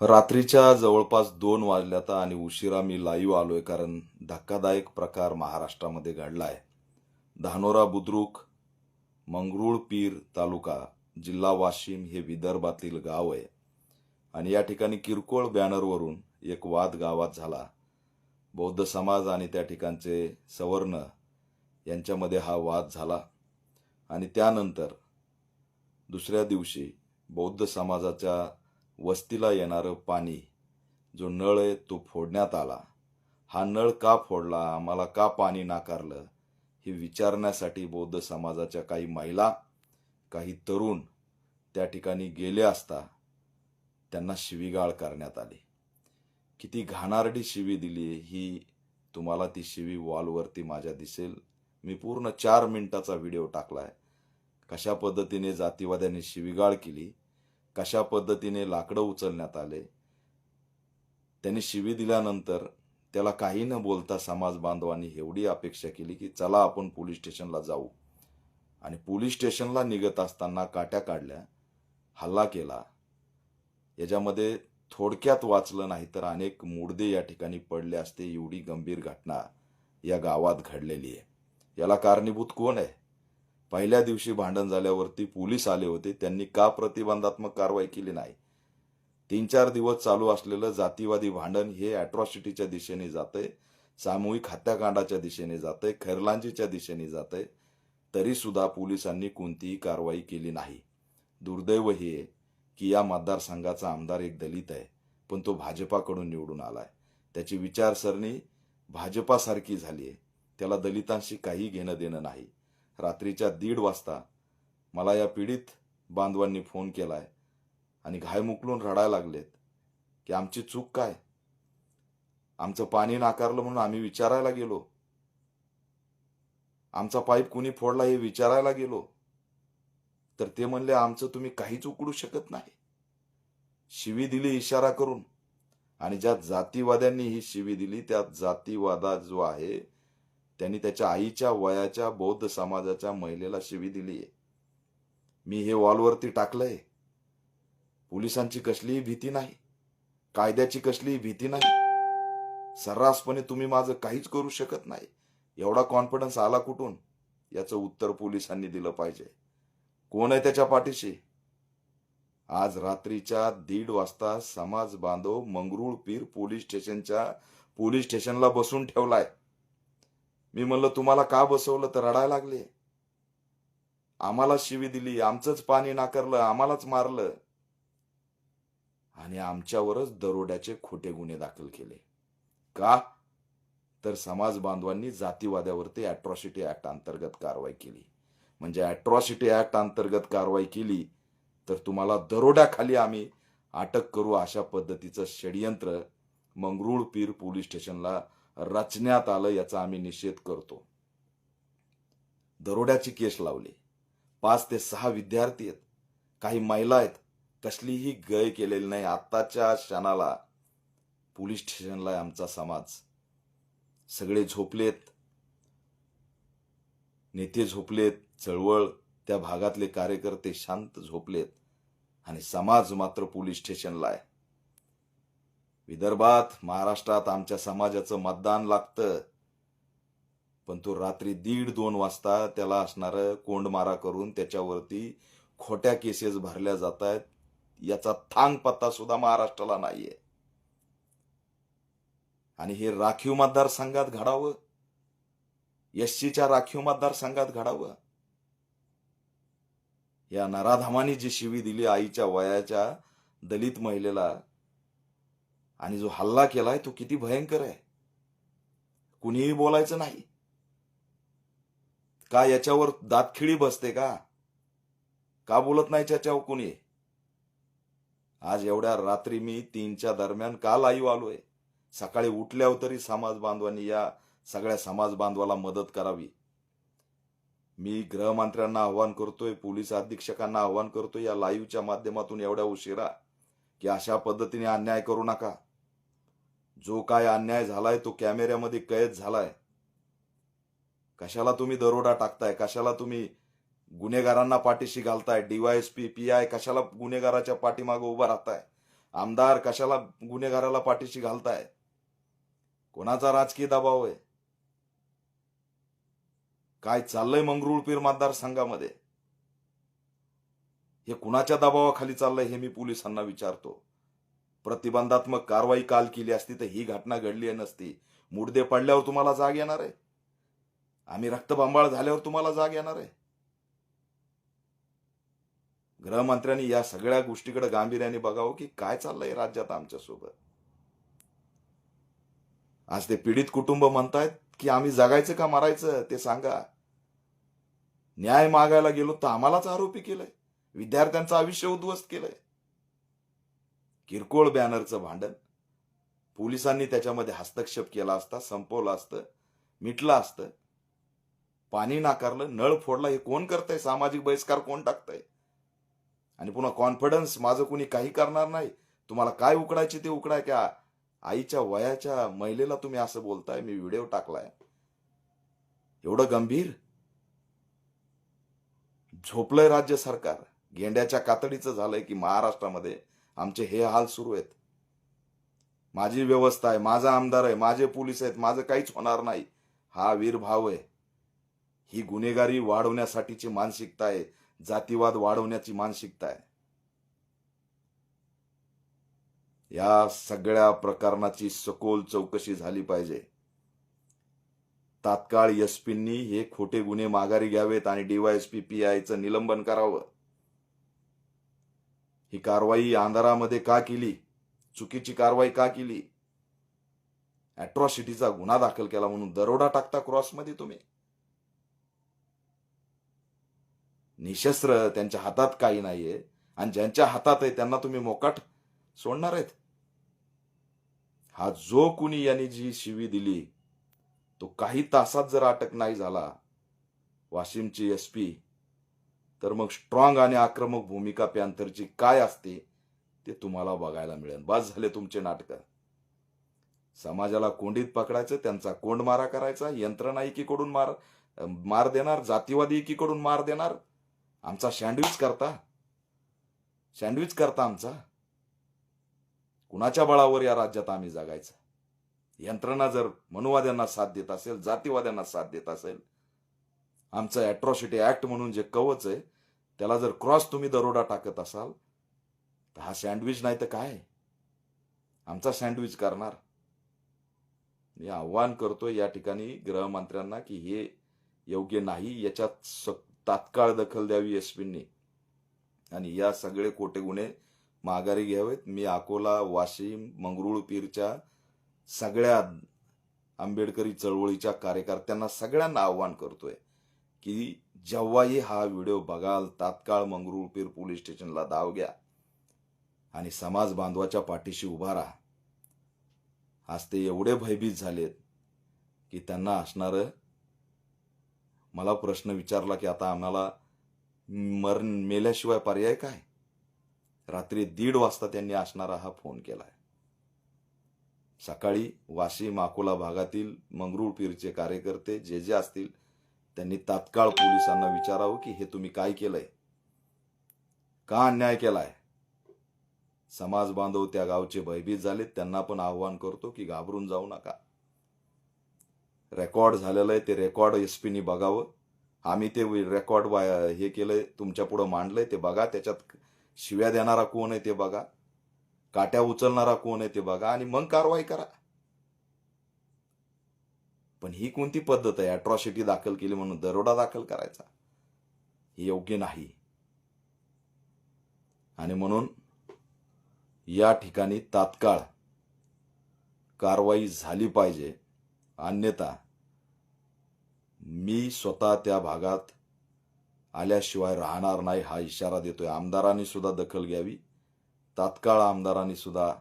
रात्रीच्या जवळपास दोन वाजल्यात आणि उशिरा मी लाईव्ह आलोय कारण धक्कादायक प्रकार महाराष्ट्रामध्ये घडलाय. धानोरा बुद्रुक मंगरुळपीर तालुका जिल्हा वाशिम हे विदर्भातील गाव आहे. आणि या ठिकाणी किरकोळ बॅनरवरून एक वाद गावात झाला. बौद्ध समाज आणि त्या ठिकाणचे सवर्ण यांच्यामध्ये हा वाद झाला. आणि त्यानंतर दुसऱ्या दिवशी बौद्ध समाजाच्या वस्तीला येणारं पाणी जो नळ आहे तो फोडण्यात आला. हा नळ का फोडला? आम्हाला का पाणी नाकारलं? हे विचारण्यासाठी बौद्ध समाजाच्या काही महिला काही तरुण त्या ठिकाणी गेले असता त्यांना शिवीगाळ करण्यात आली. किती घाणारडी शिवी दिली ही तुम्हाला ती शिवी वॉलवरती माझ्या दिसेल. मी पूर्ण चार मिनिटाचा व्हिडिओ टाकलाय. कशा पद्धतीने जातीवाद्यांनी शिवीगाळ केली? कशा पद्धतीने लाकडं उचलण्यात आले? त्यांनी शिवी दिल्यानंतर त्याला काही न बोलता समाज बांधवांनी एवढी अपेक्षा केली की चला आपण पोलीस स्टेशनला जाऊ. आणि पोलीस स्टेशनला निघत असताना काट्या काढल्या हल्ला केला. याच्यामध्ये थोडक्यात वाचलं नाही तर अनेक मुडदे या ठिकाणी पडले असते एवढी गंभीर घटना या गावात घडलेली आहे. याला कारणीभूत कोण आहे? पहिल्या दिवशी भांडण झाल्यावरती पोलीस आले होते. त्यांनी का प्रतिबंधात्मक कारवाई केली नाही? तीन चार दिवस चालू असलेलं जातीवादी भांडण हे अॅट्रॉसिटीच्या दिशेने जातंय. सामूहिक हत्याकांडाच्या दिशेने जातंय. खैरलांजीच्या दिशेने जातंय. तरी सुद्धा पोलिसांनी कोणतीही कारवाई केली नाही. दुर्दैव हे आहे की या मतदारसंघाचा आमदार एक दलित आहे पण तो भाजपाकडून निवडून आलाय. त्याची विचारसरणी भाजपासारखी झाली आहे. त्याला दलितांशी काही घेणं देणं नाही. रात्रीच्या दीड वाजता मला या पीडित बांधवांनी फोन केलाय आणि घाय मुकलून रडायला लागलेत की आमची चूक काय? आमचं पाणी नाकारलं म्हणून आम्ही विचारायला गेलो. आमचा पाईप कुणी फोडला हे विचारायला गेलो. तर ते म्हणले आमचं तुम्ही काहीच उकडू शकत नाही. शिवी दिली इशारा करून आणि ज्या जातीवाद्यांनी ही शिवी दिली त्या जातीवादा जो आहे त्यांनी त्याच्या आईच्या वयाच्या बौद्ध समाजाच्या महिलेला शिवी दिली आहे. मी हे वॉलवरती टाकलंय. पोलिसांची कसलीही भीती नाही. कायद्याची कसलीही भीती नाही. सर्रासपणे तुम्ही माझं काहीच करू शकत नाही. एवढा कॉन्फिडन्स आला कुठून? याचं उत्तर पोलिसांनी दिलं पाहिजे. कोण आहे त्याच्या पाठीशी? आज रात्रीच्या दीड वाजता समाज बांधव मंगरुळ पीर पोलीस स्टेशनच्या पोलीस स्टेशनला बसून ठेवलाय. मी म्हणलं तुम्हाला का बसवलं तर रडायला लागले? आम्हाला शिवी दिली आमचंच पाणी नाकारलं आम्हालाच मारलं. आणि आमच्यावरच दरोड्याचे खोटे गुन्हे दाखल केले. का? तर समाज बांधवांनी जातीवाद्यावरती अॅट्रॉसिटी ऍक्ट अंतर्गत कारवाई केली. म्हणजे अॅट्रॉसिटी ऍक्ट अंतर्गत कारवाई केली तर तुम्हाला दरोड्याखाली आम्ही अटक करू अशा पद्धतीचं षडयंत्र मंगरुळपीर पोलीस स्टेशनला रचण्यात आलं याचा आम्ही निषेध करतो. दरोड्याची केस लावली. पाच ते सहा विद्यार्थी आहेत. काही महिला आहेत. कसलीही गय केलेली नाही. आत्ताच्या क्षणाला पोलीस स्टेशनला आहे आमचा समाज. सगळे झोपलेत. नेते झोपलेत. चळवळ. त्या भागातले कार्यकर्ते शांत झोपलेत. आणि समाज मात्र पोलीस स्टेशनला आहे. विदर्भात महाराष्ट्रात आमच्या समाजाचं मतदान लागतं. पण तो रात्री दीड दोन वाजता त्याला असणारं कोंडमारा करून त्याच्यावरती खोट्या केसेस भरल्या जात आहेत याचा थांग पत्ता सुद्धा महाराष्ट्राला नाहीये. आणि हे राखीव मतदारसंघात घडावं? एससीच्या राखीव मतदारसंघात घडावं? या नराधामाने जी शिवी दिली आईच्या वयाच्या दलित महिलेला आणि जो हल्ला केलाय तो किती भयंकर आहे. कुणीही बोलायचं नाही. का याच्यावर दातखिळी बसते का? का बोलत नाही त्याच्यावर कुणी? आज एवढ्या रात्री मी तीनच्या दरम्यान का लाईव्ह आलोय? सकाळी उठल्यावर तरी समाज बांधवांनी या सगळ्या समाज बांधवाला मदत करावी. मी गृहमंत्र्यांना आव्हान करतोय पोलीस अधीक्षकांना आव्हान करतोय या लाईव्हच्या माध्यमातून एवढ्या उशिरा की अशा पद्धतीने अन्याय करू नका. जो काय अन्याय झालाय तो कॅमेऱ्यामध्ये कैद झालाय. कशाला तुम्ही दरोडा टाकताय? कशाला तुम्ही गुन्हेगारांना पाठीशी घालताय? डीवायएसपी पी आय कशाला गुन्हेगाराच्या पाठीमागे उभा राहताय? आमदार कशाला गुन्हेगाराला पाठीशी घालताय? कोणाचा राजकीय दबाव आहे? काय चाललंय मंगरुळपीर मतदारसंघामध्ये? हे कुणाच्या दबावाखाली चाललंय हे मी पोलिसांना विचारतो. प्रतिबंधात्मक कारवाई काल केली असती तर ही घटना घडली नसती. मुडदे पडल्यावर तुम्हाला जाग येणार आहे. आम्ही रक्तबांबाळ झाल्यावर तुम्हाला जाग येणार आहे. गृहमंत्र्यांनी या सगळ्या गोष्टीकडे गांभीर्याने बघावं की काय चाललंय राज्यात आमच्यासोबत आज ते पीडित कुटुंब म्हणतायत की आम्ही जगायचं का मारायचं ते सांगा. न्याय मागायला गेलो तर आम्हालाच आरोपी केलंय. विद्यार्थ्यांचं आयुष्य उद्ध्वस्त केलंय. किरकोळ बॅनरचं भांडण. पोलिसांनी त्याच्यामध्ये हस्तक्षेप केला असता संपवलं असतं मिटलं असतं. पाणी नाकारलं नळ फोडला हे कोण करतंय? सामाजिक बहिष्कार कोण टाकतंय? आणि पुन्हा कॉन्फिडन्स माझं कुणी काही करणार नाही. तुम्हाला काय उकडायचे ते उकडाय का आईच्या वयाच्या महिलेला तुम्ही असं बोलताय मी व्हिडिओ टाकलाय. एवढं गंभीर? झोपलंय राज्य सरकार. गेंड्याच्या कातडीचं झालंय की महाराष्ट्रामध्ये आमचे हे हाल सुरू आहेत. माझी व्यवस्था आहे माझा आमदार आहे माझे पोलीस आहेत माझं काहीच होणार नाही. हा वीरभाव आहे. ही गुन्हेगारी वाढवण्यासाठीची मानसिकता आहे जातीवाद वाढवण्याची मानसिकता आहे. या सगळ्या प्रकरणाची सखोल चौकशी झाली पाहिजे. तात्काळ एसपींनी हे खोटे गुन्हे माघारी घ्यावेत आणि डीवायएसपी पीआयचं निलंबन करावं. ही कारवाई अंधारामध्ये का केली? चुकीची कारवाई का केली? अॅट्रॉसिटीचा गुन्हा दाखल केला म्हणून दरोडा टाकता क्रॉसमध्ये तुम्ही? निशस्त्र त्यांच्या हातात काही नाहीये. आणि ज्यांच्या हातात आहे त्यांना तुम्ही मोकाट सोडणार आहेत. हा जो कुणी यांनी जी शिवी दिली तो काही तासात जर अटक नाही झाला वाशिमची एस पी तर मग स्ट्रॉंग आणि आक्रमक भूमिका पॅन्थरची काय असते ते तुम्हाला बघायला मिळेल. बस झाले तुमचे नाटक. समाजाला कोंडीत पकडायचं त्यांचा कोंड मारा करायचा यंत्रणा एकीकडून मार मार देणार जातीवादी एकीकडून मार देणार. आमचा सँडविच करता. सँडविच करता आमचा. कुणाच्या बळावर या राज्यात आम्ही जगायचं? यंत्रणा जर मनुवाद्यांना साथ देत असेल जातीवाद्यांना साथ देत असेल आमचं अॅट्रॉसिटी ऍक्ट म्हणून जे कवच आहे त्याला जर क्रॉस तुम्ही दरोडा टाकत असाल तर हा सँडविच नाही तर काय? आमचा सँडविच करणार. मी आव्हान करतो या ठिकाणी गृहमंत्र्यांना की हे योग्य नाही याच्यात स- तात्काळ दखल द्यावी एसपींनी आणि या सगळे खोटे गुन्हे माघारी घ्यावेत. मी अकोला वाशिम मंगरुळपीरच्या सगळ्या आंबेडकरी चळवळीच्या कार्यकर्त्यांना सगळ्यांना आव्हान करतोय. की जेव्हाही हा व्हिडिओ बघाल तात्काळ मंगरुळपीर पोलीस स्टेशनला धाव घ्या आणि समाज बांधवाच्या पाठीशी उभा राहा. आज ते एवढे भयभीत झालेत की त्यांना असणारं मला प्रश्न विचारला की आता आम्हाला मरण मेल्याशिवाय पर्याय काय? रात्री दीड वाजता त्यांनी असणारा हा फोन केलाय. सकाळी वाशिम अकोला भागातील मंगरुळपीरचे कार्यकर्ते जे जे असतील त्यांनी तात्काळ पोलिसांना विचारावं की हे तुम्ही काय केलंय? का अन्याय केलाय? समाज बांधव त्या गावचे भयभीत झालेत त्यांना पण आव्हान करतो की घाबरून जाऊ नका. रेकॉर्ड झालेलं आहे ते रेकॉर्ड एसपीनी बघावं. आम्ही ते रेकॉर्ड हे केलंय तुमच्या पुढं मांडलंय ते बघा. त्याच्यात शिव्या देणारा कोण आहे ते बघा. काट्या उचलणारा कोण आहे ते बघा. आणि मग कारवाई करा. पण ही कोणती पद्धत आहे? अट्रॉसिटी दाखल केली म्हणून दरोडा दाखल करायचा? हे योग्य नाही. आणि म्हणून या ठिकाणी तात्काळ कारवाई झाली पाहिजे. अन्यथा मी स्वतः त्या भागात आल्याशिवाय राहणार नाही हा इशारा देतोय. आमदारांनी सुद्धा दखल घ्यावी. तात्काळ आमदारांनी सुद्धा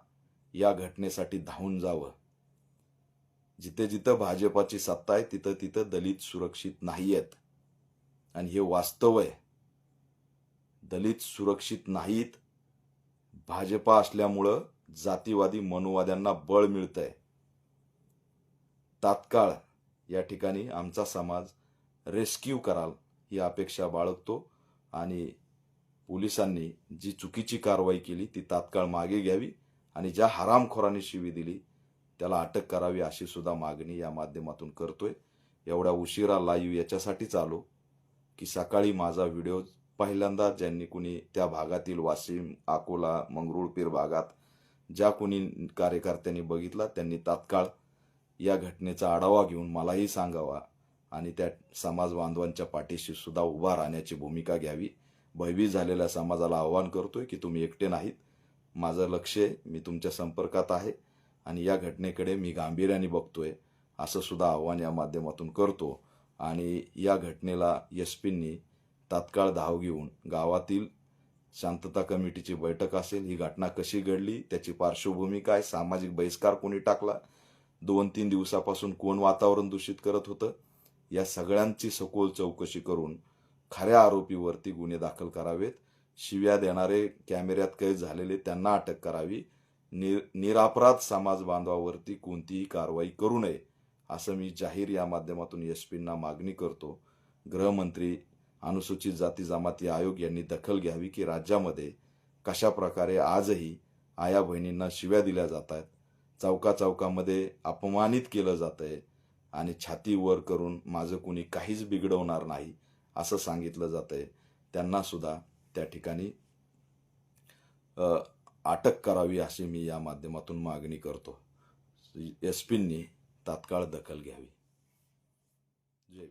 या घटनेसाठी धावून जावं. जिथे जिथं भाजपाची सत्ता आहे तिथं तिथं दलित सुरक्षित नाही आहेत आणि हे वास्तव आहे. दलित सुरक्षित नाहीत. भाजपा असल्यामुळं जातीवादी मनोवाद्यांना बळ मिळतंय. तात्काळ या ठिकाणी आमचा समाज रेस्क्यू कराल ही अपेक्षा बाळगतो. आणि पोलिसांनी जी चुकीची कारवाई केली ती तात्काळ मागे घ्यावी. आणि ज्या हरामखोरांनी शिवी दिली त्याला अटक करावी अशी सुद्धा मागणी या माध्यमातून करतोय. एवढ्या उशिरा लाईव्ह याच्यासाठीच आलो की सकाळी माझा व्हिडिओ पहिल्यांदा ज्यांनी कुणी त्या भागातील वाशिम अकोला मंगरुळपीर भागात ज्या कुणी कार्यकर्त्यांनी बघितला त्यांनी तात्काळ या घटनेचा आढावा घेऊन मलाही सांगावा आणि त्या समाज बांधवांच्या पाठीशी सुद्धा उभा राहण्याची भूमिका घ्यावी. भयभीत झालेल्या समाजाला आवाहन करतोय की तुम्ही एकटे नाहीत. माझं लक्ष आहे मी तुमच्या संपर्कात आहे. आणि या घटनेकडे मी गांभीर्याने बघतोय असं सुद्धा आव्हान या माध्यमातून करतो. आणि या घटनेला एस पींनी तात्काळ धाव घेऊन गावातील शांतता कमिटीची बैठक असेल ही घटना कशी घडली त्याची पार्श्वभूमी काय सामाजिक बहिष्कार कोणी टाकला दोन तीन दिवसापासून कोण वातावरण दूषित करत होतं या सगळ्यांची सखोल चौकशी करून खऱ्या आरोपीवरती गुन्हे दाखल करावेत. शिव्या देणारे कॅमेऱ्यात कैद झालेले त्यांना अटक करावी. निर निरापराध समाज बांधवावरती कोणतीही कारवाई करू नये असं मी जाहीर या माध्यमातून एस पींना मागणी करतो. गृहमंत्री अनुसूचित जाती जमाती आयोग यांनी दखल घ्यावी की राज्यामध्ये कशा प्रकारे आजही आया बहिणींना शिव्या दिल्या जात आहेत चौका चौकामध्ये अपमानित केलं जात आहे आणि छाती वर करून माझं कुणी काहीच बिघडवणार नाही असं सांगितलं जात आहे. त्यांना सुद्धा त्या ठिकाणी अटक करावी अशी मी या माध्यमातून मागणी करतो. एस पींनी तात्काळ दखल घ्यावी. जय